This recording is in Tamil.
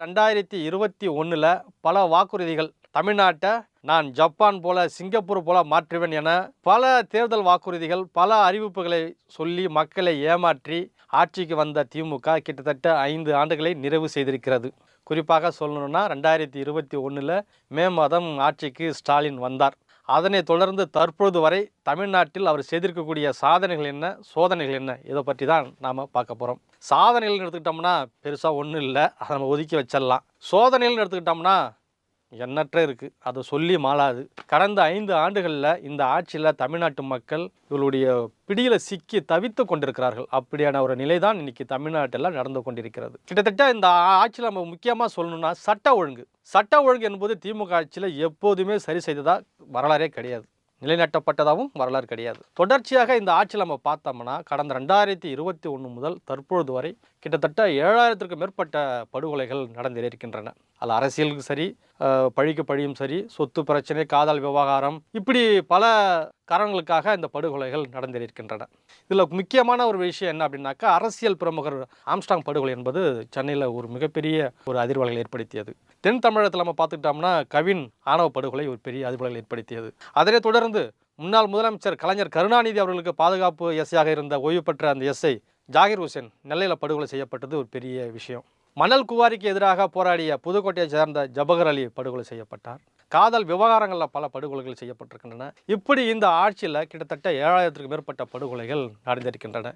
ரெண்டாயிரத்தி இருபத்தி ஒன்றில் பல வாக்குறுதிகள் தமிழ்நாட்டை நான் ஜப்பான் போல சிங்கப்பூர் போல மாற்றுவேன் என பல தேர்தல் வாக்குறுதிகள் பல அறிவிப்புகளை சொல்லி மக்களை ஏமாற்றி ஆட்சிக்கு வந்த திமுக கிட்டத்தட்ட ஐந்து ஆண்டுகளை நிறைவு செய்திருக்கிறது. குறிப்பாக சொல்லணும்னா ரெண்டாயிரத்தி இருபத்தி ஒன்றில் மே மாதம் ஆட்சிக்கு ஸ்டாலின் வந்தார். அதனைத் தொடர்ந்து தற்பொழுது வரை தமிழ்நாட்டில் அவர் செய்திருக்கக்கூடிய சாதனைகள் என்ன சோதனைகள் என்ன இதை பற்றி தான் நாம் பார்க்க போகிறோம் சாதனைகள்னு எடுத்துக்கிட்டோம்னா பெருசாக ஒன்றும் இல்லை அதை நம்ம ஒதுக்கி வச்சிடலாம். சோதனைகள்னு எடுத்துக்கிட்டோம்னா எண்ணற்ற இருக்குது அதை சொல்லி மாளாது. கடந்த ஐந்து ஆண்டுகளில் இந்த ஆட்சியில் தமிழ்நாட்டு மக்கள் இவர்களுடைய பிடியில் சிக்கி தவித்து கொண்டிருக்கிறார்கள். அப்படியான ஒரு நிலை தான் இன்றைக்கி தமிழ்நாட்டில் நடந்து கொண்டிருக்கிறது. கிட்டத்தட்ட இந்த ஆட்சியில் நம்ம முக்கியமாக சொல்லணும்னா சட்ட ஒழுங்கு. சட்ட ஒழுங்கு என்பது திமுக ஆட்சியில் எப்போதுமே சரி செய்ததாக வரலாறே கிடையாது. நிலைநாட்டப்பட்டதாகவும் வரலாறு கிடையாது. தொடர்ச்சியாக இந்த ஆட்சியில் நம்ம பார்த்தோம்னா கடந்த ரெண்டாயிரத்தி இருபத்தி ஒன்று முதல் தற்பொழுது வரை கிட்டத்தட்ட ஏழாயிரத்திற்கும் மேற்பட்ட படுகொலைகள் நடந்திருக்கின்றன. அதில் அரசியலுக்கு சரி பழிக்கு பழியும் சரி சொத்து பிரச்சனை காதல் விவகாரம் இப்படி பல காரணங்களுக்காக இந்த படுகொலைகள் நடந்திருக்கின்றன இதில் முக்கியமான ஒரு விஷயம் என்ன அப்படின்னாக்கா அரசியல் பிரமுகர் ஆம்ஸ்டாங் படுகொலை என்பது சென்னையில் ஒரு மிகப்பெரிய ஒரு அதிர்வலைகள் ஏற்படுத்தியது. தென் தமிழகத்தில் நம்ம பார்த்துக்கிட்டோம்னா கவின் ஆணவ படுகொலை ஒரு பெரிய அதிர்வலைகள் ஏற்படுத்தியது. அதனை தொடர்ந்து முன்னாள் முதலமைச்சர் கலைஞர் கருணாநிதி அவர்களுக்கு பாதுகாப்பு எஸ்ஐயாக இருந்த ஓய்வு பெற்ற அந்த எஸ்ஐ ஜாகிர் ஹுசேன் நெல்லையில் படுகொலை செய்யப்பட்டது ஒரு பெரிய விஷயம். மணல் குவாரிக்கு எதிராக போராடிய புதுக்கோட்டையைச் சேர்ந்த ஜபகர் அலி படுகொலை செய்யப்பட்டார். காதல் விவகாரங்களில் பல படுகொலைகள் செய்யப்பட்டிருக்கின்றன. இப்படி இந்த ஆட்சியில் கிட்டத்தட்ட ஏழாயிரத்திற்கு மேற்பட்ட படுகொலைகள் நடந்திருக்கின்றன.